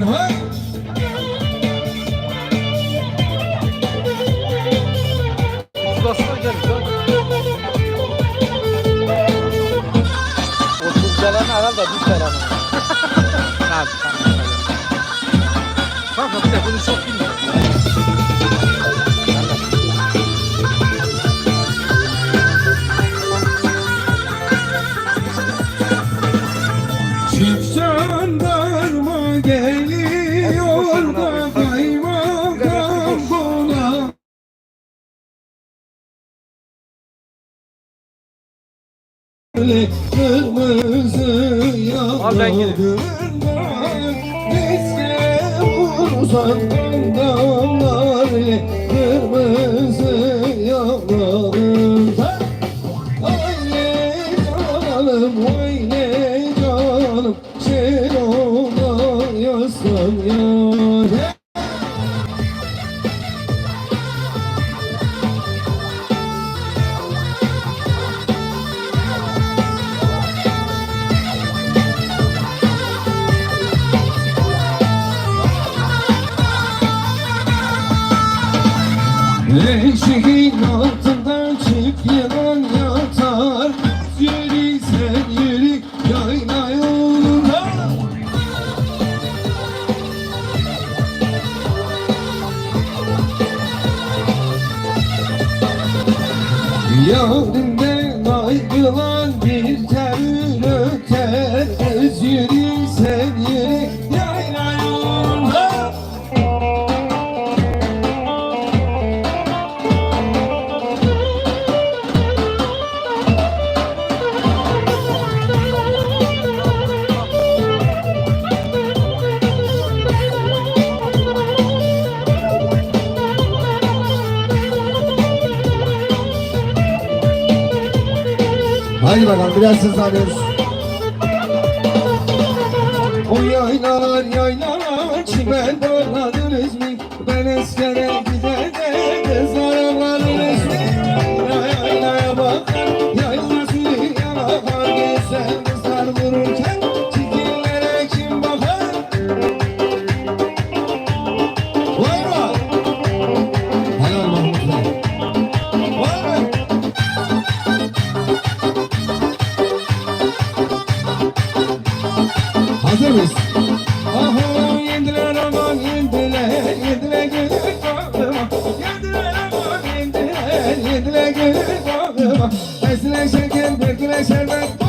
Hay! Şurasına gelmiş lan. 30 gelen herhalde kere mi? Tamam. Kanka bir de bunu çok bilmiyorum. Çift jandarma Kırmızı Kırmızı yanarım Haydi canım, Eşeğin altında çift yılan yatar. Yürü sen yürü yayla yolunda Yavrimden Haydi bakalım biraz hızlanıyoruz. O yaylalar yaylalar çimen doladınız mı? Hazır mıyız? Aha yendiler aman yendiler Yendiler gönül bağlıma Yendiler aman yendiler Yendiler gönül bağlıma Esile şeker döküle şerbet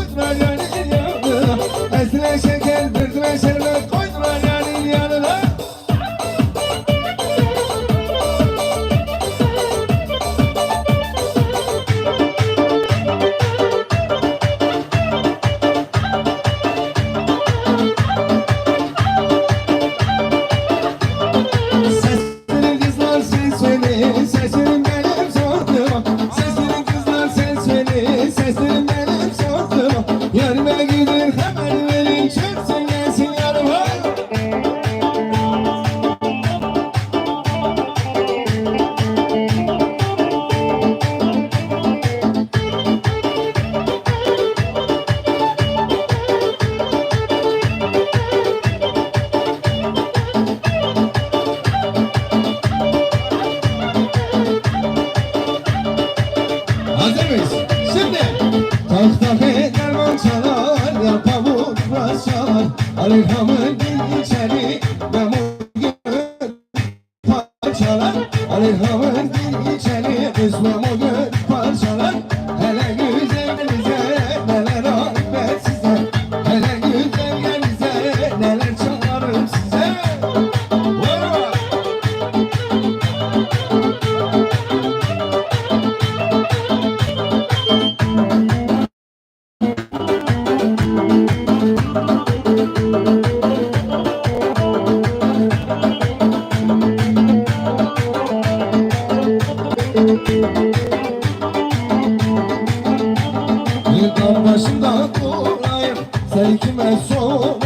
Yarıma gider hemen verin, çıksın gelsin yanıma. Hazır mıyız? Şimdi Tak tak Alkamı gir içeri Yamur gibi parçalar. Alkamı gir içeri Kardeşim de kolay. Sen kime sor?